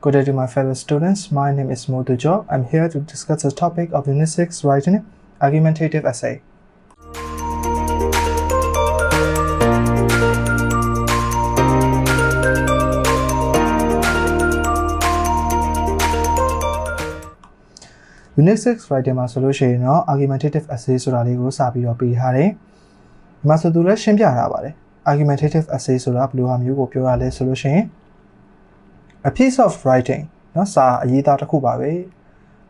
Good day to my fellow students. My name is Modujo. I'm here to discuss the topic of Unit 6 Writing Argumentative Essay. Unit 6 Writing မှာဆိုလို့ရှိရင်တော့ argumentative essay ဆိုတာလေးကိုစပြီးတော့ပေးထားတယ်။ဒီမှာဆိုသူလည်းရှင်းပြထားပါတယ်။ argumentative essay ဆိုတာဘယ်လိုဟာမျိုးကိုပြောရလဲဆိုလို့ရှိရင် a piece of writing နော်စာအရေးသားတစ်ခုပါပဲ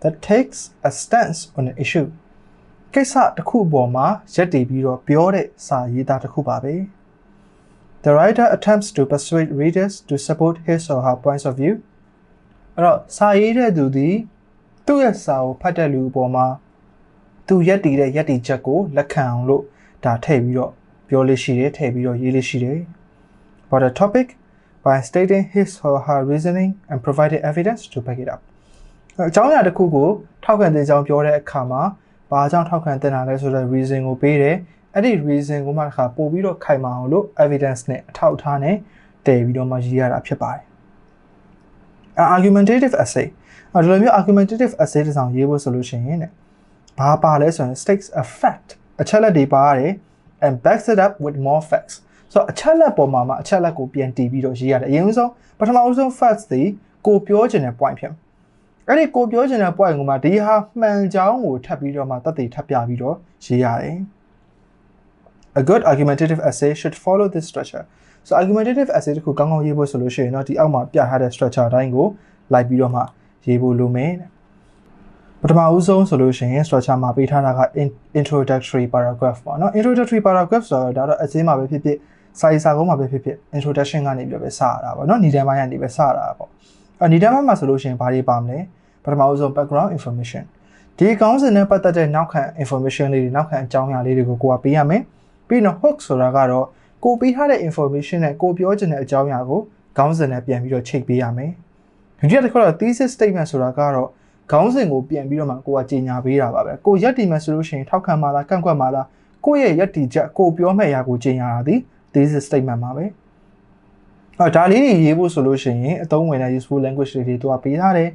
that takes a stance on an issue ကိစ္စတစ်ခုအပေါ်မှာရပ်တည်ပြီးတော့ပြောတဲ့စာရေးသားတစ်ခုပါပဲ The writer attempts to persuade readers to support his or her points of view အဲ့တော့စာရေးတဲ့သူသည်သူ့ရဲ့စာကိုဖတ်တဲ့လူအပေါ်မှာသူရက်တည်တဲ့ရက်တည်ချက်ကိုလက်ခံအောင်လို့ဒါထည့်ပြီးတော့ပြောလေးရှိတယ်ထည့်ပြီးတော့ရေးလေးရှိတယ် But the topic by stating his or her reasoning and providing evidence to back it up အကြောင်းအရာတစ်ခုကိုထောက်ခံတဲ့ကြောင်းပြောတဲ့အခါမှာဘာကြောင့်ထောက်ခံတင်တာလဲဆိုတဲ့ reason ကိုပေးတယ်အဲ့ဒီ reason ကိုမှတစ်ခါပို့ပြီးတော့ခိုင်မာအောင်လို့ evidence နဲ့အထောက်အထားနဲ့တည်ပြီးတော့မှရေးရတာဖြစ်ပါတယ် argumentative essay အဲ့ဒီလိုမျိုး argumentative essay တစ်စောင်ရေးဖို့ဆိုလို့ရှိရင်တဲ့ဘာပါလဲဆိုရင် states a fact အချက်လက်တွေပါရတယ် and backs it up with more facts ဆိုတော့အချက်လက်ပေါ်မှာမှအချက်လက်ကိုပြန်တည်ပြီးတော့ရေးရတယ်အရင်ဆုံးပထမဦးဆုံး facts တွေကိုပြောချင်တဲ့ point ဖြစ်အဲ့ဒီကိုပြောချင်တဲ့ point ကမှဒီဟာမှန်ကြောင်းကိုထပ်ပြီးတော့မှတတ်သိထပ်ပြပြီးတော့ရေးရတယ် A good argumentative essay should follow this structure so argumentative essay တခုကောင်းကောင်းရေးဖို့ဆိုလို့ရှိရင်တော့ဒီအောက်မှာပြထားတဲ့ structure အတိုင်းကိုလိုက်ပြီးတော့မှရေးဖို့လိုမယ်ပထမဦးဆုံးဆိုလို့ရှိရင် structure မှာပေးထားတာက introductory paragraph ပေါ့နော် introductory paragraph ဆိုတော့ဒါတော့အစင်းမှာပဲဖြစ်ဖြစ် စာရေးစာကုန်းမှာပဲဖြစ်ဖြစ် introduction ကနေပြီးတော့ပဲစရတာပေါ့နော်ညီတန်းပိုင်းကနေပဲစရတာပေါ့အညီတန်းပိုင်းမှာဆိုလို့ရှိရင်ဘာတွေပါမလဲပထမဦးဆုံး background information ဒီကောင်းစဉ်နဲ့ပတ်သက်တဲ့နောက်ခံ information လေးတွေနောက်ခံအကြောင်းအရာလေးတွေကိုကိုကပေးရမယ်ပြီးတော့ hook ဆိုတာကတော့ကိုပေးထားတဲ့ information နဲ့ကိုပြောချင်တဲ့အကြောင်းအရာကိုခေါင်းစဉ်နဲ့ပြန်ပြီးတော့ချိန်ပေးရမယ်ဒုတိယတစ်ခုကတော့ thesis statement ဆိုတာကတော့ခေါင်းစဉ်ကိုပြန်ပြီးတော့မှကိုကကြေညာပေးတာပါပဲကိုရက်တီမယ်ဆိုလို့ရှိရင်ထောက်ခံပါလားကန့်ကွက်ပါလားကိုရဲ့ရက်တီချက်ကိုပြောမဲ့အရာကိုကြေညာတာဒီ thesis statement ပါပဲအော်ဒါလေးတွေရေးဖို့ဆိုလို့ရှိရင်အသုံးဝင်တဲ့ useful language တွေသူကပေးထားတယ်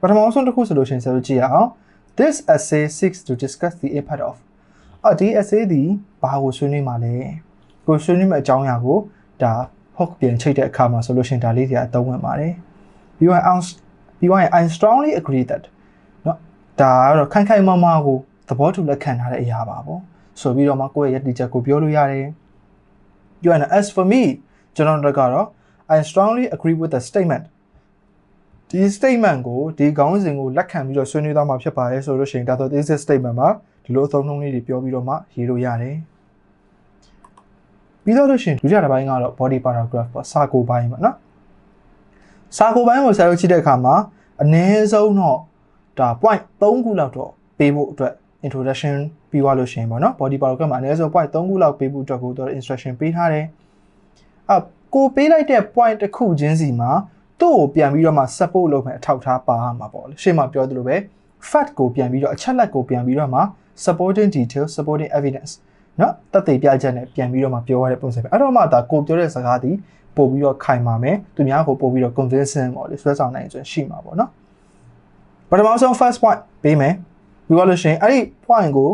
ပထမဆုံးတစ်ခုဆိုလို့ရှိရင်ဆက်လို့ကြည့်ရအောင် this essay seeks to discuss the impact of အော်ဒီ essay ဒီဘာကိုဆွေးနွေးမှာလဲကိုဆွေးနွေးမယ့်အကြောင်းအရာကိုဒါ hook ပြန်ချိတ်တဲ့အခါမှာဆိုလို့ရှိရင်ဒါလေးတွေအသုံးဝင်ပါတယ်ပြီးတော့ပြီးတော့ I strongly agree that เนาะဒါကတော့ခိုင်ခိုင်မာမာကိုသဘောတူလက်ခံထားတဲ့အရာပါပေါ့ဆိုပြီးတော့မှကိုယ့်ရဲ့ယက်တီချက်ကိုပြောလို့ရတယ် ပြောရင် as for me ကျွန်တော်တို့ကတော့ I strongly agree with the statement ဒီ statement ကိုဒီခေါင်းစဉ်ကိုလက်ခံပြီးတော့ဆွေးနွေးသွားမှာဖြစ်ပါတယ်ဆိုလို့ရှိရင်ဒါဆို this statement မှာဒီလိုအသုံးနှုန်းလေးတွေပြောပြီးတော့မှရေးလို့ရတယ်ပြီးတော့လို့ရှိရင်ဒုတိယတစ်ပိုင်းကတော့ body paragraph ပေါ့စာကိုပိုင်းပေါ့နော်စာကိုပိုင်းကိုဆရာတို့ကြည့်တဲ့အခါမှာအနည်းဆုံးတော့ဒါ point 3ခုလောက်တော့ပေးဖို့အတွက် introduction ပြီးသွားလို့ရှိရင်ပေါ့နော် body paragraph မှာအနည်းဆုံး point 3ခုလောက်ပေးဖို့အတွက်ကိုသူ instruction ပေးထားတယ်အကိုပေးလိုက်တဲ့ point တစ်ခုချင်းစီမှာသူ့ကိုပြန်ပြီးတော့မှ support လုပ်မယ်အထောက်ထားပါမှာပေါ့လေရှေ့မှာပြောသလိုပဲ fact ကိုပြန်ပြီးတော့အချက်လက်ကိုပြန်ပြီးတော့မှ supporting detail supporting evidence နော်တက်သေးပြချက်နဲ့ပြန်ပြီးတော့မှပြောရတဲ့ပုံစံပဲအဲ့တော့မှဒါကိုပြောတဲ့စကားဒီပို့ပြီးတော့ခိုင်ပါမယ်သူများကိုပို့ပြီးတော့ convincing ပေါ့လေဆွဲဆောင်နိုင်စွမ်းရှိမှာပေါ့နော်ပထမဆုံး first point ပေးမယ် ပြီးတော့လို့ရှိရင်အဲ့ဒီ point ကို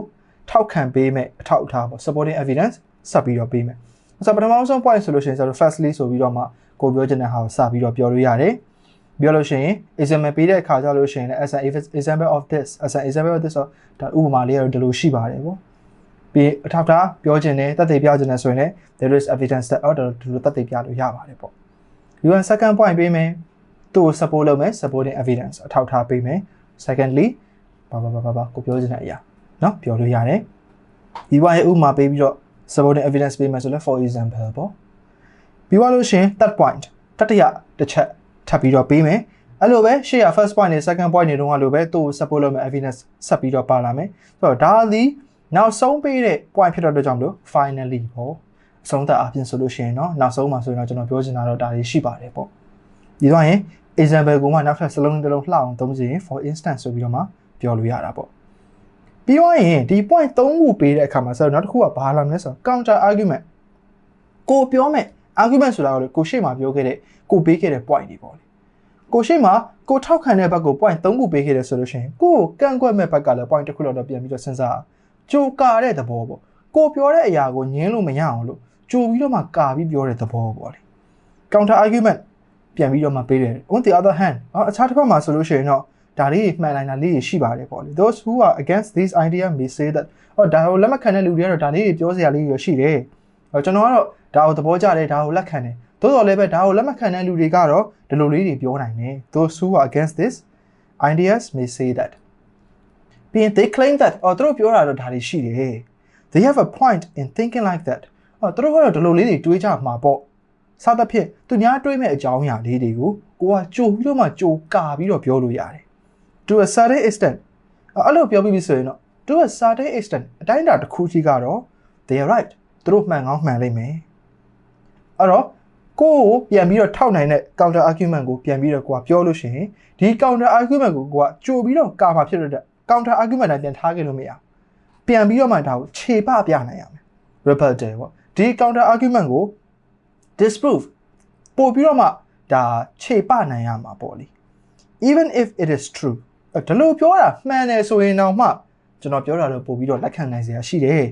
ထောက်ခံပေးမယ်အထောက်အထားပေါ့ supporting evidence ဆက်ပြီးတော့ပေးမယ်ဆိုတော့ပထမဆုံး point ဆိုလို့ရှိရင်ဆိုတော့ firstly ဆိုပြီးတော့မှကိုပြောချင်တဲ့ဟာကိုစပြီးတော့ပြောလို့ရတယ်ပြောလို့ရှိရင် example ပေးတဲ့အခါကျလို့ရှိရင်လည်း as an example of this as an example of this ဆိုတော့ဥပမာလေးကတော့ဒီလိုရှိပါတယ်ပေါ့ပြီးအထောက်ထားပြောချင်တယ်တက်သေးပြောချင်တယ်ဆိုရင်လည်း there is evidence that အော်ဒီလိုတက်သေးပြလို့ရပါတယ်ပေါ့ဒီက second point ပေးမယ်သူ့ကို support လုပ်မယ် supporting evidence အထောက်ထားပေးမယ် secondly ဘာဘာဘာဘာကိုပြောချင်တဲ့အရာเนาะပြောလို့ရတယ်ဒီဘဝရဲ့ဥပမာပေးပြီးတော့ supporting evidence ပေးမယ်ဆိုလဲ for example ပေါ့ပြီးသွားလို့ရှင် third point တတိယတစ်ချက်ထပ်ပြီးတော့ပေးမယ်အဲ့လိုပဲရှေ့ရ first point နဲ့ second point တွေတုန်းကလိုပဲသူ့ကို support လုပ်မယ် evidence ဆက်ပြီးတော့ပါလာမယ်ဆိုတော့ဒါသည်နောက်ဆုံးပေးတဲ့ point ဖြစ်တော့ကြောင့်မလို့ finally ပေါ့အဆုံးသတ်အပြင်ဆိုလို့ရှိရင်เนาะနောက်ဆုံးမှာဆိုရင်တော့ကျွန်တော်ပြောချင်တာတော့ဒါလေးရှိပါတယ်ပေါ့ဒီတော့ရင် example ကိုမှနောက်ထပ်စလုံးတစ်လုံးလှအောင်သုံးစီရင် for instance ဆိုပြီးတော့မှ ပြောလို့ရတာပေါ့ပြီးတော့ရင်ဒီ point 3ခုပေးတဲ့အခါမှာဆိုတော့နောက်တစ်ခုကဘာလာမလဲဆိုတော့ counter argument ကိုပြောမဲ့ argument ဆိုတာကလေကိုရှေ့မှာပြောခဲ့တဲ့ကိုပေးခဲ့တဲ့ point တွေပေါ့လေကိုရှိမှာကိုထောက်ခံတဲ့ဘက်ကို point 3ခုပေးခဲ့တယ်ဆိုလို့ရှိရင်ကိုကိုကန့်ကွက်မဲ့ဘက်ကလည်း point တစ်ခုလောက်တော့ပြန်ပြီးတော့စဉ်းစားကြိုကာတဲ့သဘောပေါ့ကိုပြောတဲ့အရာကိုညင်းလို့မရအောင်လို့ကြိုပြီးတော့မှကာပြီးပြောတဲ့သဘောပေါ့လေ counter argument ပြန်ပြီးတော့မှပေးတယ် on the other hand အခြားတစ်ဖက်မှာဆိုလို့ရှိရင်တော့ ဒါလေးမှန်နိုင်တာလေးတွေရှိပါတယ်ပေါ့လေ those who are against this idea may say that ဟောဒါကိုလက်မခံတဲ့လူတွေကတော့ဒါလေးတွေပြောစရာလေးတွေရှိတယ်ဟောကျွန်တော်ကတော့ဒါကိုသဘောကျတယ်ဒါကိုလက်ခံတယ်သို့တော်လည်းပဲဒါကိုလက်မခံတဲ့လူတွေကတော့ဒီလိုလေးတွေပြောနိုင်တယ် those who are against this ideas may say that ပြီးရင် they claim that အော်သူတို့ပြောတာတော့ဒါတွေရှိတယ် they have a point in thinking like that အော်သူတို့ကတော့ဒီလိုလေးတွေတွေးကြမှာပေါ့စသဖြင့်သူများတွေးမဲ့အကြောင်းအရာလေးတွေကိုကိုကကြိုပြီးတော့မှကြိုကာပြီးတော့ပြောလို့ရတယ် to a certain extent အဲ့လိုပြောပြီးပြီဆိုရင်တော့ to a certain extent အတိုင်းအတာတစ်ခုကြီးကတော့ they are right သူတို့မှန်ကောင်းမှန်လိမ့်မယ်အဲ့တော့ကိုကိုပြန်ပြီးတော့ထောက်နိုင်တဲ့ counter argument ကိုပြန်ပြီးတော့ကိုကပြောလို့ရှိရင်ဒီ counter argument ကိုကိုကကြိုပြီးတော့ကာမှာဖြစ်တဲ့ counter argument တိုင်းပြန်ထားခဲ့လို့မရဘူးပြန်ပြီးတော့မှဒါကိုခြေပပြနိုင်ရမယ် rebuttal ပေါ့ဒီ counter argument ကို disprove ပို့ပြီးတော့မှဒါခြေပနိုင်ရမှာပေါ့လေ even if it is true ဒီလိုပြောတာမှန်တယ်ဆိုရင်တော့မှကျွန်တော်ပြောတာတော့ပို့ပြီးတော့လက်ခံနိုင်စရာရှိတယ်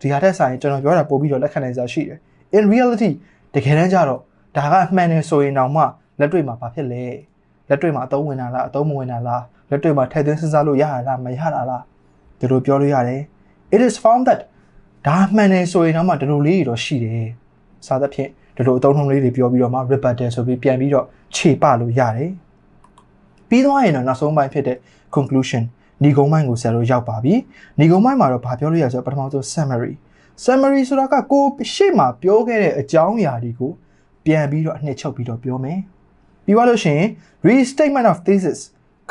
ဒီဟာတက်ဆိုင်ကျွန်တော်ပြောတာပို့ပြီးတော့လက်ခံနိုင်စရာရှိတယ် in reality တကယ်တမ်းကျတော့ဒါကမှန်တယ်ဆိုရင်တော့မှလက်တွေ့မှာဘာဖြစ်လဲလက်တွေ့မှာအသုံးဝင်တာလားအသုံးမဝင်တာလားလက်တွေ့မှာထည့်သွင်းစဉ်းစားလို့ရရလားမရတာလားဒီလိုပြောလို့ရတယ် it is found that ဒါမှန်တယ်ဆိုရင်တော့မှဒီလိုလေးတွေတော့ရှိတယ်စာသဖြင့်ဒီလိုအသုံးနှုန်းလေးတွေပြောပြီးတော့မှ rebuttal ဆိုပြီးပြန်ပြီးတော့ခြေပလို့ရတယ် ပြီးသွားရင်တော့နောက်ဆုံးပိုင်းဖြစ်တဲ့ conclusion ညီကုန်းပိုင်းကိုဆရာတို့ရောက်ပါပြီညီကုန်းပိုင်းမှာတော့ဘာပြောလို့ရဆိုတော့ပထမဆုံး summary summary ဆိုတာကကိုရှေ့မှာပြောခဲ့တဲ့အကြောင်းအရာတွေကိုပြန်ပြီးတော့အနှစ်ချုပ်ပြီးတော့ပြောမယ်ပြီးသွားလို့ရှိရင် restatement of thesis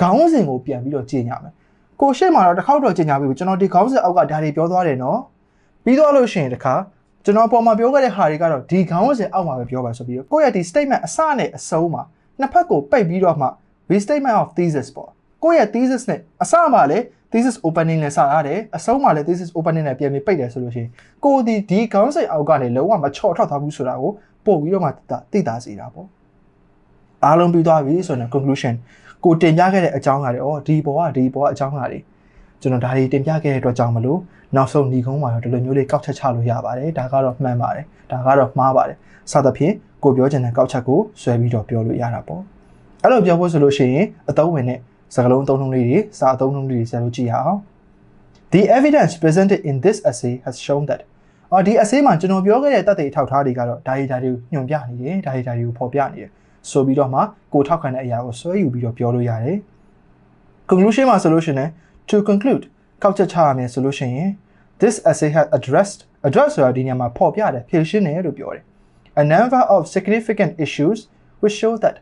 ခေါင်းစဉ်ကိုပြန်ပြီးတော့ကြည့်ညမယ်ကိုရှေ့မှာတော့တစ်ခေါက်တော့ကြင်ညာပြီကျွန်တော်ဒီခေါင်းစဉ်အောက်ကဒါတွေပြောသွားတယ်နော်ပြီးသွားလို့ရှိရင်တခါကျွန်တော်ပေါ်မှာပြောခဲ့တဲ့ဟာတွေကတော့ဒီခေါင်းစဉ်အောက်မှာပဲပြောပါဆိုပြီးကိုယ့်ရဲ့ဒီ statement အစနဲ့အဆုံးမှာနှစ်ဖက်ကိုပိတ်ပြီးတော့မှ restatement of thesis ပေါ့ကိုယ့်ရဲ့ thesis နဲ့အစမှာလည်း thesis opening နဲ့စရတယ်အဆုံးမှာလည်း thesis opening နဲ့ပြန်ပြီးပိတ်တယ်ဆိုလို့ရှိရင်ကိုဒီဒီခေါင်းစဉ်အောက်ကနေလုံးဝမချော့ထောက်သွားဘူးဆိုတာကိုပို့ပြီးတော့မှသိတာစေတာပေါ့အားလုံးပြီးသွားပြီဆိုတော့ conclusion ကိုတင်ပြခဲ့တဲ့အကြောင်းအရာတွေဩဒီဘောကဒီဘောကအကြောင်းအရာတွေကျွန်တော်ဒါတွေတင်ပြခဲ့တဲ့အတွက်ကြောင့်မလို့နောက်ဆုံးညီကုန်းမှာတော့ဒီလိုမျိုးလေးကောက်ချက်ချလို့ရပါတယ်ဒါကတော့မှန်ပါတယ်ဒါကတော့မှားပါတယ်စသဖြင့်ကိုပြောချင်တဲ့ကောက်ချက်ကိုဆွဲပြီးတော့ပြောလို့ရတာပေါ့ အဲ့လိုပြောဖို့ဆိုလို့ရှိရင်အသုံးဝင်တဲ့စကားလုံးအသုံးနှုန်းလေးတွေစာအသုံးနှုန်းလေးတွေဆက်လို့ကြည့်ရအောင် The evidence presented in this essay has shown that အော်ဒီ essay မှာကျွန်တော်ပြောခဲ့တဲ့တတ်သိအထောက်ထားတွေကတော့ဒါတွေဒါတွေကိုညွှန်ပြနေတယ်ဒါတွေဒါတွေကိုဖော်ပြနေတယ်ဆိုပြီးတော့မှကိုထောက်ခံတဲ့အရာကိုဆွဲယူပြီးတော့ပြောလို့ရတယ် conclusion မှာဆိုလို့ရှိရင် to conclude ကောက်ချက်ချရမယ်ဆိုလို့ရှိရင် this essay has addressed address ဆိုတာဒီနေရာမှာဖော်ပြတယ်ဖြေရှင်းတယ်လို့ပြောတယ် a number of significant issues which show that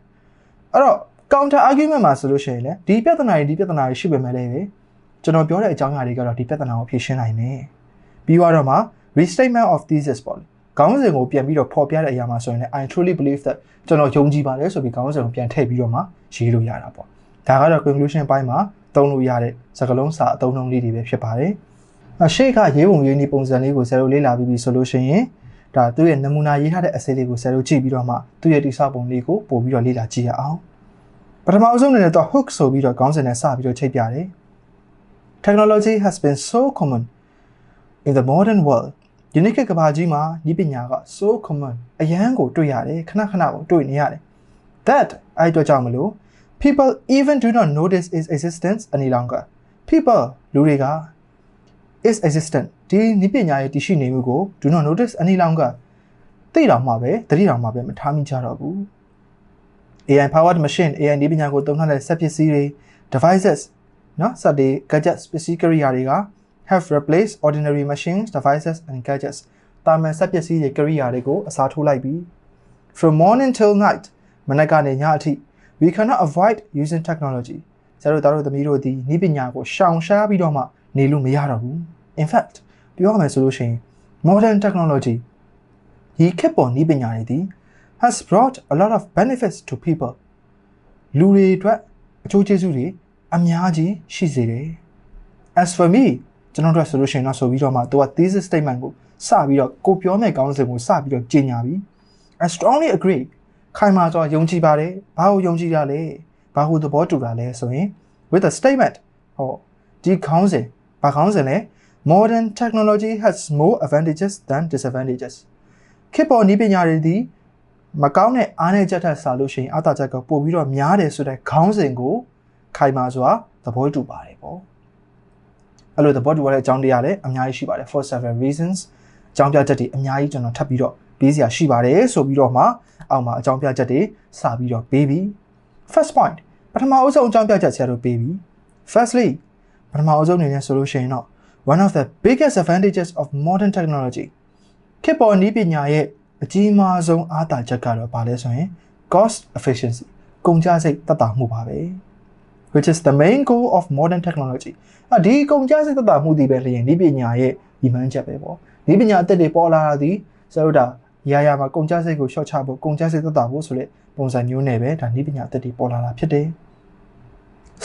အဲ့တော့ counter argument မှာဆိုလို့ရှိရင်လည်းဒီပြဿနာတွေဒီပြဿနာတွေရှိပေမဲ့လည်းကျွန်တော်ပြောတဲ့အကြောင်းအရာတွေကတော့ဒီပြဿနာကိုဖြေရှင်းနိုင်မယ်ပြီးတော့မှ restatement of thesis ပေါ့လေခေါင်းစဉ်ကိုပြန်ပြီးတော့ဖော်ပြတဲ့အရာမှာဆိုရင်လည်း I truly believe that ကျွန်တော်ယုံကြည်ပါတယ်ဆိုပြီးခေါင်းစဉ်ကိုပြန်ထည့်ပြီးတော့မှရေးလို့ရတာပေါ့ဒါကတော့ conclusion ပိုင်းမှာသုံးလို့ရတဲ့စကားလုံးစာအသုံးနှုန်းလေးတွေပဲဖြစ်ပါတယ်အရှိကရေးပုံရေးနည်းပုံစံလေးကိုဆယ်လို့လေ့လာပြီးပြီဆိုလို့ရှိရင် ဒါသူ့ရဲ့နမူနာရေးထားတဲ့အစေးလေးကိုဆယ်လို့ကြည့်ပြီးတော့မှသူ့ရဲ့တိစပုံလေးကိုပို့ပြီးတော့လေ့လာကြည့်ရအောင်ပထမအဆုံးအနေနဲ့တော့ hook ဆိုပြီးတော့ခေါင်းစဉ်နဲ့စပြီးတော့ချိတ်ပြတယ် Technology has been so common in the modern world ဒီနေ့ခေတ်ကမ္ဘာကြီးမှာဤပညာက so common အရန်ကိုတွေ့ရတယ်ခဏခဏကိုတွေ့နေရတယ် that အဲ့တော့ကြောင့်မလို့ people even do not notice its existence any longer people လူတွေက is existent ဒီဤပညာရဲ့တည်ရှိနေမှုကို do not notice any longer သိတော်မှာပဲသတိတော်မှာပဲမထားမိကြတော့ဘူး AI powered machine AI ဤပညာကိုသုံးထားတဲ့စက်ပစ္စည်းတွေ devices နော်စက်တွေ gadgets ပစ္စည်းကိရိယာတွေက have replaced ordinary machines, devices and gadgets. တာမန်စက်ပစ္စည်းတွေကိရိယာတွေကိုအစားထိုးလိုက်ပြီ From morning till night မနက်ကနေညအထိ we cannot avoid using technology ဆရာတို့သားတို့သမီးတို့ဒီဤပညာကိုရှောင်ရှားပြီးတော့မှ နေလို့မရတော့ဘူး In fact ပြောရမယ်ဆိုလို့ရှိရင် modern technology ဒီခေတ်ပေါ်ဤပညာတွေဒီ has brought a lot of benefits to people လူတွေအတွက်အကျိုးကျေးဇူးတွေအများကြီးရှိစေတယ် As for me ကျွန်တော်တို့ဆိုလို့ရှိရင်တော့ဆိုပြီးတော့မှသူက thesis statement ကိုစပြီးတော့ကိုပြောမဲ့ကောင်းစဉ်ကိုစပြီးတော့ကြေညာပြီး I strongly agree ခိုင်မာစွာယုံကြည်ပါတယ်ဘာကိုယုံကြည်ရလဲဘာဟုသဘောတူတာလဲဆိုရင် with a statement ဟောဒီခေါင်းစဉ် ဘာခေါင်းစဉ်လဲ modern technology has more advantages than disadvantages ခေတ်ပေါ်နည်းပညာတွေသည်မကောင်းတဲ့အားနည်းချက်ထက်စာလို့ရှိရင်အတားချက်ကပို့ပြီးတော့များတယ်ဆိုတဲ့ခေါင်းစဉ်ကိုခိုင်မာစွာသဘောတူပါတယ်ပေါ့အဲ့လိုသဘောတူရတဲ့အကြောင်းတရားလည်းအများကြီးရှိပါတယ် for several reasons အကြောင်းပြချက်တွေအများကြီးကျွန်တော်ထပ်ပြီးတော့ပေးစရာရှိပါတယ်ဆိုပြီးတော့မှအောက်မှာအကြောင်းပြချက်တွေစပြီးတော့ပေးပြီး first point ပထမအဆုံးအကြောင်းပြချက်ဆရာတို့ပေးပြီး firstly ပထမအဆုံးအနေနဲ့ဆိုလို့ရှိရင်တော့ one of the biggest advantages of modern technology ခေတ်ပေါ်နည်းပညာရဲ့အကြီးမားဆုံးအားသာချက်ကတော့ဘာလဲဆိုရင် cost efficiency ကုန်ကျစရိတ်သက်သာမှုပါပဲ which is the main goal of modern technology အဒီကုန်ကျစရိတ်သက်သာမှုဒီပဲလျင်နည်းပညာရဲ့ဒီမှန်းချက်ပဲပေါ့နည်းပညာအသစ်တွေပေါ်လာတာဒီဆိုတော့ဒါရာရာမှာကုန်ကျစရိတ်ကိုရှော့ချဖို့ကုန်ကျစရိတ်သက်သာဖို့ဆိုတဲ့ပုံစံမျိုးနဲ့ပဲဒါနည်းပညာအသစ်တွေပေါ်လာတာဖြစ်တယ်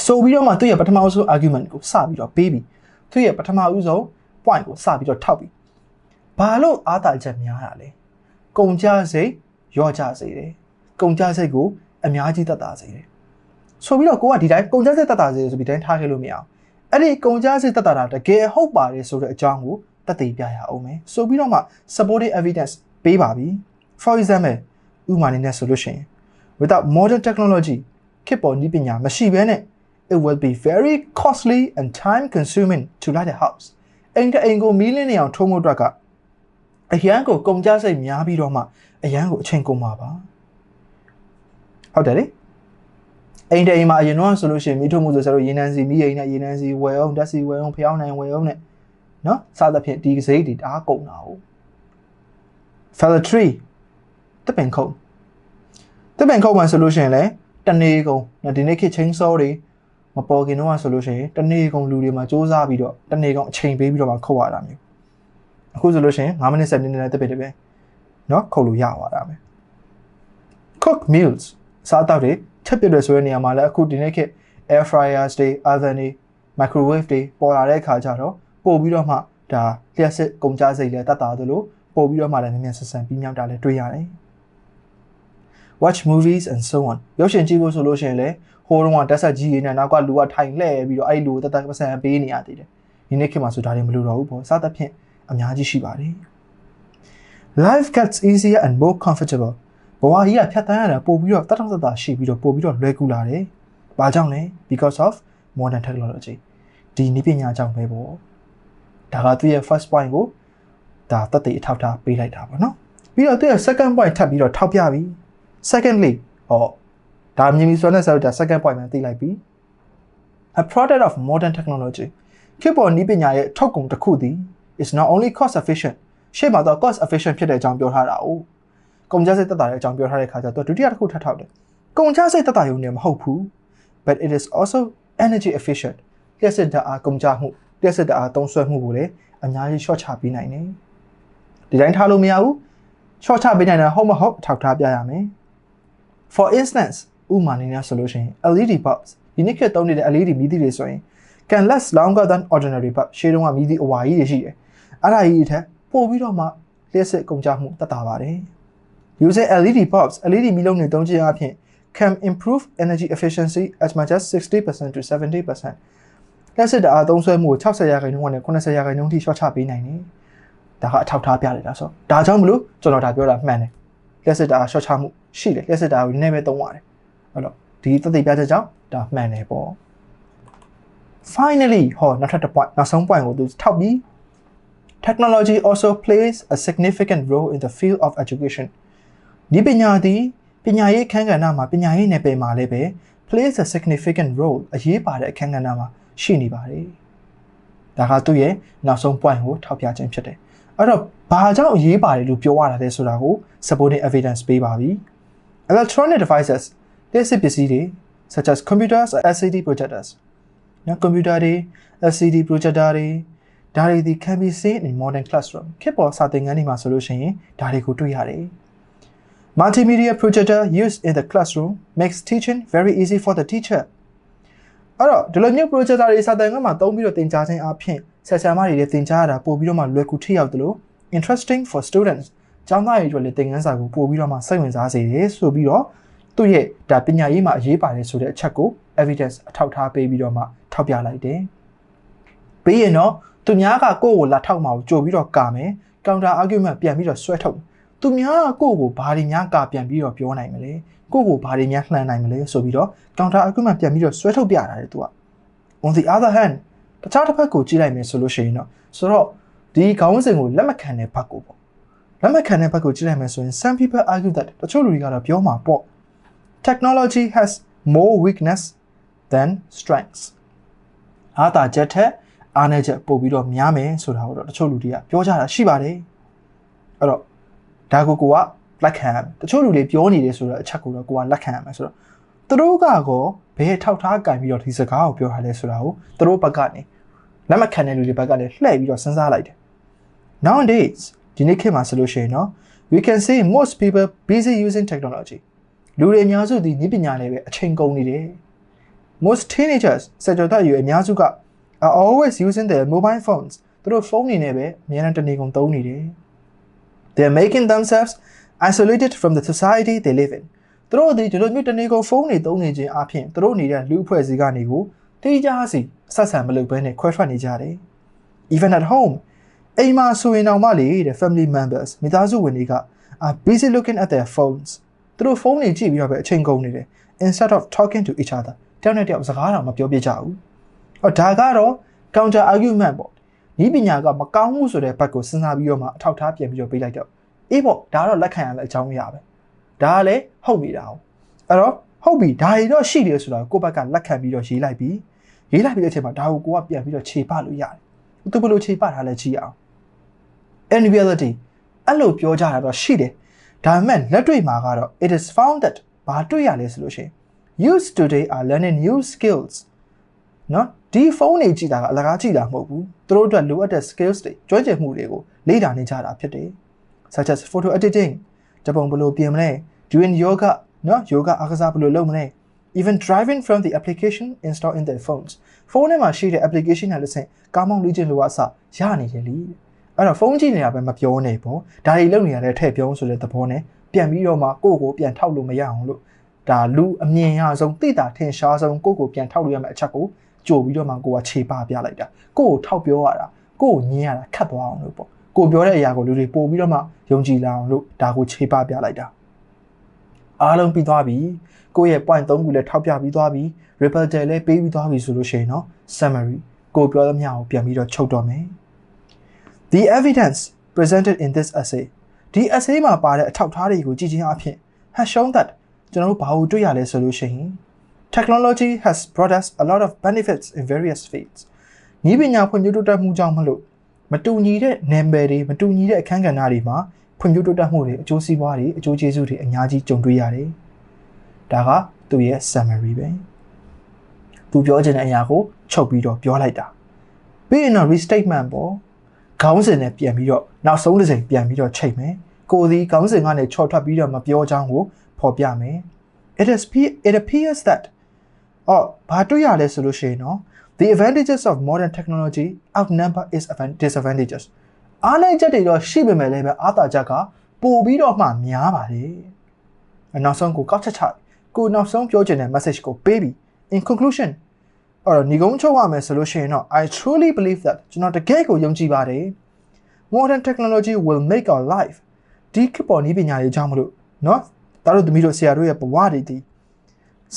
ဆိုပြီးတော့မှသူ့ရဲ့ပထမဆုံး argument ကိုစပြီးတော့ပေးပြီးသူ့ရဲ့ပထမဦးဆုံး point ကိုစပြီးတော့ထောက်ပြီးဘာလို့အားသာချက်များတာလဲကုန်ကြစိတ်ရော့ကြစေတယ်ကုန်ကြစိတ်ကိုအများကြီးတက်တာစေတယ်ဆိုပြီးတော့ကိုကဒီတိုင်းကုန်ကြစိတ်တက်တာစေတယ်ဆိုပြီးတိုင်းထားခဲ့လို့မရအောင်အဲ့ဒီကုန်ကြစိတ်တက်တာတာတကယ်ဟုတ်ပါတယ်ဆိုတဲ့အကြောင်းကိုတက်တည်ပြရအောင်မယ်ဆိုပြီးတော့မှ supporting evidence ပေးပါပြီ for example ဥမာအနေနဲ့ဆိုလို့ရှိရင် without modern technology ခေတ်ပေါ်နည်းပညာမရှိဘဲနဲ့ it will be very costly and time consuming to light a house အိမ်တအိမ်ကိုမီးလင်းနေအောင်ထုံးဖို့အတွက်ကအရန်ကိုကုန်ကြစိတ်များပြီးတော့မှအရန်ကိုအချိန်ကုန်မှာပါဟုတ်တယ်လေအိမ်တအိမ်မှာအရင်တော့ဆိုလို့ရှိရင်မိထုံမှုဆိုဆိုတော့ရေနန်းစီမိအိမ်နဲ့ရေနန်းစီဝယ်အောင်ဓာတ်စီဝယ်အောင်ဖျောင်းနိုင်ဝယ်အောင်နဲ့နော်စသဖြင့်ဒီစိတ်တွေတအားကုန်တာဟုတ် fella tree တပင်ခုံတပင်ခုံမှာဆိုလို့ရှိရင်လည်းတနေကုန်ဒီနေ့ခေတ်ချင်းစောတွေ မပေါ်ခင်တော့ဆိုလို့ရှိရင်တနေကုန်လူတွေမှာစ조사ပြီးတော့တနေကုန်အချိန်ပေးပြီးတော့မှခုတ်ရတာမျိုးအခုဆိုလို့ရှိရင်9မိနစ်7မိနစ်နဲ့တပည့်တပည့်เนาะခုတ်လို့ရသွားတာပဲ cook meals စားတောက်တွေချက်ပြတယ်ဆိုတဲ့နေရာမှာလည်းအခုဒီနေ့ခေတ် air fryers တွေ oven တွေ microwave တွေပေါ်လာတဲ့အခါကျတော့ပို့ပြီးတော့မှဒါလျှက်စစ်ကုန်ကြစိတ်လည်းတတ်တာသလိုပို့ပြီးတော့မှလည်းမြန်မြန်ဆန်ဆန်ပြီးမြောက်တာလည်းတွေ့ရတယ် watch movies and so on ရုပ်ရှင်ကြည့်ဖို့ဆိုလို့ရှိရင်လည်းဟိုတုန်းကတက်ဆက်ကြီးရင်းနဲ့နောက်ကလူကထိုင်လှည့်ပြီးတော့အဲ့လူကိုတတ်တတ်ပစံပေးနေရသေးတယ်ဒီနေ့ခေတ်မှာဆိုဒါတွေမလိုတော့ဘူးပေါ့စသဖြင့်အများကြီးရှိပါတယ် life gets easier and more comfortable ဘဝကြီးကဖြတ်သန်းရတာပို့ပြီးတော့တတ်တတ်တာရှိပြီးတော့ပို့ပြီးတော့လွယ်ကူလာတယ်။ဘာကြောင့်လဲ because of modern technology ဒီနည်းပညာကြောင့်ပဲပေါ့။ဒါကသူ့ရဲ့ first point ကိုဒါတတ်သိအထောက်ထားပေးလိုက်တာပေါ့နော်။ပြီးတော့သူ့ရဲ့ second point ထပ်ပြီးတော့ထောက်ပြပြီ။ secondly ဟောဒါမြင်ပြီဆိုတော့ဆက်ဒါ second point မှာသိလိုက်ပြီ။ a product of modern technology ခေတ်ပေါ်နည်းပညာရဲ့ထုတ်ကုန်တစ်ခုသည် is not only cost efficient ရှေ့မှာတော့ cost efficient ဖြစ်တဲ့အကြောင်းပြောထားတာ哦ကုန်ကျစရိတ်တက်တာတဲ့အကြောင်းပြောထားတဲ့ခါကျတော့ဒုတိယတစ်ခုထပ်ထောက်တယ်ကုန်ကျစရိတ်တက်တာရုံနဲ့မဟုတ်ဘူး but it is also energy efficient လျှက်စစ်ဓာတ်အားကုန်ကျမှုလျှက်စစ်ဓာတ်အားသုံးစွဲမှုကိုလည်းအများကြီး short ချပေးနိုင်တယ်ဒီတိုင်းထားလို့မရဘူး short ချပေးနိုင်တာဟုတ်မဟုတ်ထောက်ထားပြရမယ် for instance ဥမာနေနဲ့ဆိုလို့ရှိရင် LED bulbs ဒီနေ့ခေတ်သုံးနေတဲ့ LED မီးသီးတွေဆိုရင် can last longer than ordinary bulb ရှေးတုန်းကမီးသီးအဝါကြီးတွေရှိတယ်အဲ့ဒါကြီးအထက်ပို့ပြီးတော့မှလျှက်စစ်ကုန်ကျမှုတက်တာပါတယ် Using LED bulbs LED မီးလုံးတွေသုံးခြင်းအပြင် can improve energy efficiency as much as 60% to 70%လက်စစ်တအားသုံးစွဲမှုကို60ရာခိုင်နှုန်းနဲ့80ရာခိုင်နှုန်းထိလျှော့ချပေးနိုင်တယ်။ဒါကအထောက်ထားပြလိုက်တာဆို။ဒါကြောင့်မလို့ကျွန်တော်ဒါပြောတာမှန်တယ်။လက်စစ်တအားလျှော့ချမှု ရှိတယ်။လက်စစ်တအားကိုနည်းနည်းပဲသုံးရတယ်။ဟုတ်တော့ဒီသတိပြချက်ကြောင့်ဒါမှန်တယ်ပေါ့။ Finally ဟောနောက်ထပ်တစ် point နောက်ဆုံး point ကိုသူထောက်ပြီး Technology also plays a significant role in the field of education. ဒီပညာသည်ပညာရေးအခန်းကဏ္ဍမှာပညာရေးနယ်ပယ်မှာလည်းပဲ plays a significant role အရေးပါတဲ့အခန်းကဏ္ဍမှာရှိနေပါတယ်။ဒါကသူ့ရဲ့နောက်ဆုံး point ကိုထောက်ပြခြင်းဖြစ်တယ်။အဲ့တော့ဘာကြောင့်အရေးပါတယ်လို့ပြောရတာလဲဆိုတာကို supporting evidence ပေးပါပြီ။ Electronic devices လက်စစ်ပစ္စည်းတွေ such as computers or LCD projectors နော် computer တွေ LCD projector တွေဒါတွေဒီ can be seen in modern classroom ခေတ်ပေါ်စာသင်ခန်းတွေမှာဆိုလို့ရှိရင်ဒါတွေကိုတွေ့ရတယ် Multimedia projector used in the classroom makes teaching very easy for the teacher အဲ့တော့ဒီလိုမျိုး projector တွေစာသင်ခန်းမှာသုံးပြီးတော့သင်ကြားခြင်းအပြင်ဆရာဆရာမတွေလည်းသင်ကြားရတာပို့ပြီးတော့မှလွယ်ကူထိရောက်တယ်လို့ interesting for students ကျောင်းသားတွေအတွက်လည်းသင်ခန်းစာကိုပို့ပြီးတော့မှစိတ်ဝင်စားစေတယ်ဆိုပြီးတော့သူ့ရဲ့ဒါပညာရေးမှာအရေးပါတယ်ဆိုတဲ့အချက်ကို evidence အထောက်ထားပေးပြီးတော့မှထောက်ပြလိုက်တယ်။ပြီးရင်တော့သူများကကိုယ့်ကိုလာထောက်မှာကိုကြိုပြီးတော့ကာမယ် counter argument ပြန်ပြီးတော့ဆွဲထုတ်သူများကကိုယ့်ကိုဘာတွေများကာပြန်ပြီးတော့ပြောနိုင်မလဲကိုယ့်ကိုဘာတွေများလှန်နိုင်မလဲဆိုပြီးတော့ counter argument ပြန်ပြီးတော့ဆွဲထုတ်ပြတာလေသူက on the other hand တခြားတစ်ဖက်ကိုကြည့်လိုက်မယ်ဆိုလို့ရှိရင်တော့ဆိုတော့ဒီခေါင်းစဉ်ကိုလက်မခံတဲ့ဘက်ကိုပေါ့ လက်မခံတဲ့ဘက်ကိုကြည့်လိုက်မယ်ဆိုရင် some people argue that တချို့လူတွေကတော့ပြောမှာပေါ့ technology has more weakness than strengths အားသာချက်ထက်အားနည်းချက်ပို့ပြီးတော့များမယ်ဆိုတာကိုတော့တချို့လူတွေကပြောကြတာရှိပါတယ်အဲ့တော့ဒါကိုကိုကလက်ခံရမယ်တချို့လူတွေပြောနေတယ်ဆိုတော့အချက်ကိုတော့ကိုကလက်ခံရမယ်ဆိုတော့သူတို့ကကောဘယ်ထောက်ထားကင်ပြီးတော့ဒီစကားကိုပြောထားလဲဆိုတာကိုသူတို့ဘက်ကနေလက်မခံတဲ့လူတွေဘက်ကလည်းလှည့်ပြီးတော့စဉ်းစားလိုက်တယ် nowadays ဒီနေ့ခေတ်မှာဆိုလို့ရှိရင်တော့ we can see most people busy using technology လူတွေအများစုဒီနည်းပညာနဲ့ပဲအချိန်ကုန်နေတယ် most teenagers စကြဝဠာယူအများစုက are always using their mobile phones သူတို့ဖုန်းနေနဲ့ပဲအများနဲ့တနေကုန်သုံးနေတယ် they are making themselves isolated from the society they live in သူတို့ဒီဒီလိုမျိုးတနေကုန်ဖုန်းတွေသုံးနေခြင်းအပြင်သူတို့နေတဲ့လူအဖွဲ့အစည်းကနေကိုတိကျစီဆက်ဆံမလုပ်ဘဲနဲ့ခွဲထွက်နေကြတယ် even at home အိမ်မှာဆိုရင်တော့မလေတဲ့ family members မိသားစုဝင်တွေက are busy looking at their phones သူတို့ဖုန်းတွေကြည့်ပြီးတော့ပဲအချိန်ကုန်နေတယ် instead of talking to each other တယောက်နဲ့တယောက်စကားတော့မပြောပြကြဘူး။ဟောဒါကတော့ counter argument ပေါ့။ဤပညာကမကောင်းမှုဆိုတဲ့ဘက်ကိုစဉ်းစားပြီးတော့မှအထောက်ထားပြန်ပြီးတော့ပေးလိုက်တော့အေးပေါ့ဒါကတော့လက်ခံရမယ့်အကြောင်းအရာပဲ။ဒါကလည်းဟုတ်နေတာ။အဲ့တော့ဟုတ်ပြီဒါတွေတော့ရှိတယ်ဆိုတော့ကိုယ့်ဘက်ကလက်ခံပြီးတော့ရေးလိုက်ပြီးရေးလိုက်ပြီးတဲ့အချိန်မှာဒါကိုကိုကပြန်ပြီးတော့ခြေပလို့ရတယ်။သူဘယ်လိုခြေပထားလဲကြည့်အောင်။ in reality အဲ့လိုပြောကြတာတော့ရှိတယ်။ဒါပေမဲ့လက်တွေ့မှာကတော့ it is found that ဘာတွေ့ရလဲဆိုလို့ရှိရင် youth today are learning new skills နော်ဒီဖုန်းတွေကြည့်တာကအလကားကြည့်တာမဟုတ်ဘူးသူတို့အတွက်လိုအပ်တဲ့ skills တွေကျွမ်းကျင်မှုတွေကိုလေ့လာနေကြတာဖြစ်တယ် such as photo editing တပုံဘယ်လိုပြင်မလဲ doing yoga နော် yoga အားကစားဘယ်လိုလုပ်မလဲ even driving from the application installed in their phones ဖုန်းထဲမှာရှိတဲ့ application နဲ့လို့ဆင့်ကားမောင်းလေ့ကျင့်လို့အစရနေတယ်လी အဲ့တော့ဖုန်းကြည့်နေတာပဲမပြောနေပေါ့ဒါတွေလုပ်နေရတဲ့ထည့်ပြောဆိုတဲ့သဘောနဲ့ပြန်ပြီးတော့မှကိုယ့်ကိုပြန်ထောက်လို့မရအောင်လို့ဒါလူအမြင်ရဆုံးသိတာထင်ရှားဆုံးကိုယ့်ကိုပြန်ထောက်လို့ရမယ့်အချက်ကိုကြိုပြီးတော့မှကိုကခြေပါပြလိုက်တာကိုယ့်ကိုထောက်ပြောရတာကိုယ့်ကိုညင်းရတာခတ်သွားအောင်လို့ပေါ့ကိုပြောတဲ့အရာကိုလူတွေပို့ပြီးတော့မှယုံကြည်လာအောင်လို့ဒါကိုခြေပါပြလိုက်တာအားလုံးပြီးသွားပြီကိုယ့်ရဲ့ point 3ခုလည်းထောက်ပြပြီးသွားပြီ rebuttal လည်းပေးပြီးသွားပြီဆိုလို့ရှိရင်တော့ summary ကိုပြောသမျှကိုပြန်ပြီးတော့ချုပ်တော့မယ် The evidence presented in this essay ဒီ essay မှာပါတဲ့အထောက်အထားတွေကိုကြည့်ခြင်းအပြင် has shown that ကျွန်တော်တို့ဘာကိုတွေ့ရလဲဆိုလို့ရှိရင် technology has brought us a lot of benefits in various fields ဤပညာဖွံ့ဖြိုးတိုးတက်မှုကြောင့်မလို့မတူညီတဲ့နယ်ပယ်တွေမတူညီတဲ့အခန်းကဏ္ဍတွေမှာဖွံ့ဖြိုးတိုးတက်မှုတွေအကျိုးစီးပွားတွေအကျိုးကျေးဇူးတွေအများကြီးကြုံတွေ့ရတယ်ဒါကသူ့ရဲ့ summary ပဲသူပြောချင်တဲ့အရာကိုချုပ်ပြီးတော့ပြောလိုက်တာပြီးရင်တော့ restatement ပေါ့ ခေါင်းစဉ်နဲ့ပြန်ပြီးတော့နောက်ဆုံးတစ်စိမ်ပြန်ပြီးတော့ချိန်မယ်ကိုယ်ဒီခေါင်းစဉ်ကနေချော်ထွက်ပြီးတော့မပြောချောင်းကိုဖော်ပြမယ် it is it appears that အော်ဘာတွေ့ရလဲဆိုလို့ရှိရင်နော် the advantages of modern technology outnumber its disadvantages အားနည်းချက်တွေတော့ရှိပေမဲ့လည်းပဲအားသာချက်ကပိုပြီးတော့မှများပါတယ်နောက်ဆုံးကိုကောက်ချက်ချကိုနောက်ဆုံးပြောချင်တဲ့ message ကိုပေးပြီး in conclusion အဲ့တော့ညီကုန်းချုပ်ရမယ်ဆိုလို့ရှိရင်တော့ I truly believe that ကျွန်တော်တကယ်ကိုယုံကြည်ပါတယ် modern technology will make our life ဒီခေတ်ပေါ်နည်းပညာတွေကြောင့်မလို့เนาะဒါတို့သမီးတို့ဆရာတို့ရဲ့ဘဝတွေဒီ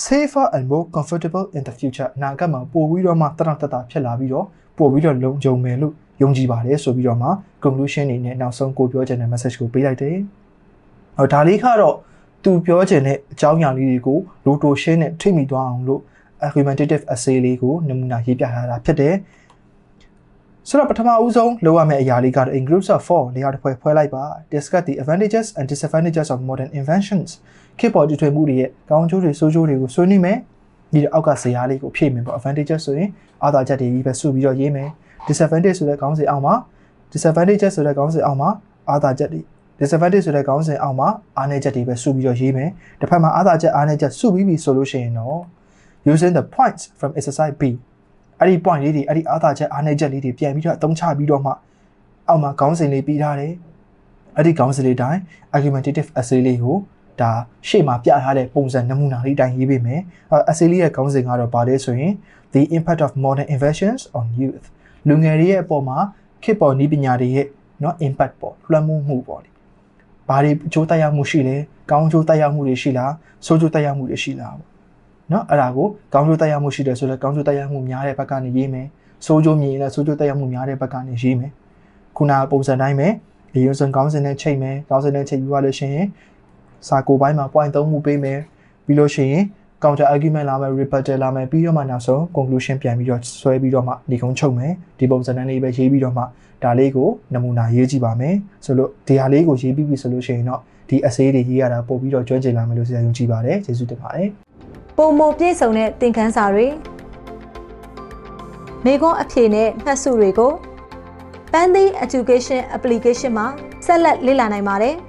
safer and more comfortable in the future အနာဂတ်မှာပိုပြီးတော့မှတရတတဖြစ်လာပြီးတော့ပိုပြီးတော့လုံခြုံမယ်လို့ယုံကြည်ပါတယ်ဆိုပြီးတော့မှ conclusion နေနဲ့နောက်ဆုံးကိုပြောချင်တဲ့ message ကိုပေးလိုက်တယ်။ဟောဒါလေးကတော့သူပြောချင်တဲ့အကြောင်းအရာလေးတွေကိုလိုတိုရှင်းနဲ့ထိမိသွားအောင်လို့ argumentative essay လေးကိုနမူနာရေးပြထားတာဖြစ်တယ်။ဆိုတော့ပထမဦးဆုံးလုပ်ရမယ့်အရာလေးကတော့ in groups of 4နေရာတစ်ဖွဲ့ဖွဲ့လိုက်ပါ discuss the advantages and disadvantages of modern inventions ခေတ်ပေါ်တည်ထွင်မှုတွေရဲ့ကောင်းကျိုးတွေဆိုးကျိုးတွေကိုဆွေးနွေးမယ်ဒီအောက်ကဇာတ်လေးကိုဖြည့်မယ်ပေါ့ advantages ဆိုရင်အာသာချက်တွေကြီးပဲစုပြီးတော့ရေးမယ် disadvantage ဆိုတဲ့ခေါင်းစဉ်အောက်မှာ disadvantages ဆိုတဲ့ခေါင်းစဉ်အောက်မှာအာသာချက်တွေ disadvantage ဆိုတဲ့ခေါင်းစဉ်အောက်မှာအားနည်းချက်တွေပဲစုပြီးတော့ရေးမယ်တစ်ဖက်မှာအာသာချက်အားနည်းချက်စုပြီးပြီဆိုလို့ရှိရင်တော့ using the points from exercise B အဲ့ဒီ point လေးတွေအဲ့ဒီအားသာချက်အားနည်းချက်လေးတွေပြန်ပြီးတော့အသုံးချပြီးတော့မှအောက်မှာခေါင်းစဉ်လေးပြီးထားတယ်အဲ့ဒီခေါင်းစဉ်လေးတိုင်း argumentative essay လေးကို ဒါရှေ့မှာပြထားတဲ့ပုံစံနမူနာလေးအတိုင်းရေးပေးမယ်အဆေးလေးရဲ့ခေါင်းစဉ်ကတော့ဗာလဲဆိုရင် the impact of modern inventions on youth လူငယ်တွေရဲ့အပေါ်မှာခေတ်ပေါ်နည်းပညာတွေရဲ့เนาะ impact ပေါ့လွှမ်းမိုးမှုပေါ့လေဘာတွေအကျိုးသက်ရောက်မှုရှိလဲကောင်းကျိုးသက်ရောက်မှုတွေရှိလားဆိုးကျိုးသက်ရောက်မှုတွေရှိလားပေါ့ เนาะအဲ့ဒါကိုကောင်းကျိုးသက်ရောက်မှုရှိတယ်ဆိုတော့ကောင်းကျိုးသက်ရောက်မှုများတဲ့ဘက်ကနေရေးမယ်ဆိုးကျိုးမြင်ရင်လည်းဆိုးကျိုးသက်ရောက်မှုများတဲ့ဘက်ကနေရေးမယ်ခုနကပုံစံတိုင်းပဲဒီရုံစံကောင်းစင်နဲ့ချိန်မယ်ကောင်းစင်နဲ့ချိန်ပြီးသွားလို့ရှိရင်စာကိုပိုင်းမှာ point 3မှုပေးမယ်ပြီးလို့ရှိရင် counter argument လာမယ် rebuttal လာမယ်ပြီးတော့မှနောက်ဆုံး conclusion ပြန်ပြီးတော့ဆွဲပြီးတော့မှဒီကုန်းချုပ်မယ်ဒီပုံစံနဲ့လေးပဲရေးပြီးတော့မှဒါလေးကိုနမူနာရေးကြည့်ပါမယ်ဆိုလို့ဒီဟာလေးကိုရေးပြီးပြီဆိုလို့ရှိရင်တော့ဒီအစေးတွေရေးရတာပို့ပြီးတော့ကျွမ်းကျင်လာမယ်လို့ဆရာယုံကြည်ပါတယ်ကျေးဇူးတင်ပါတယ် ပုံမပြည့်စုံတဲ့သင်ခန်းစာတွေမိခွန်းအဖြေနဲ့မှတ်စုတွေကို Pandy Education Application မှာဆက်လက်လေ့လာနိုင်ပါတယ်။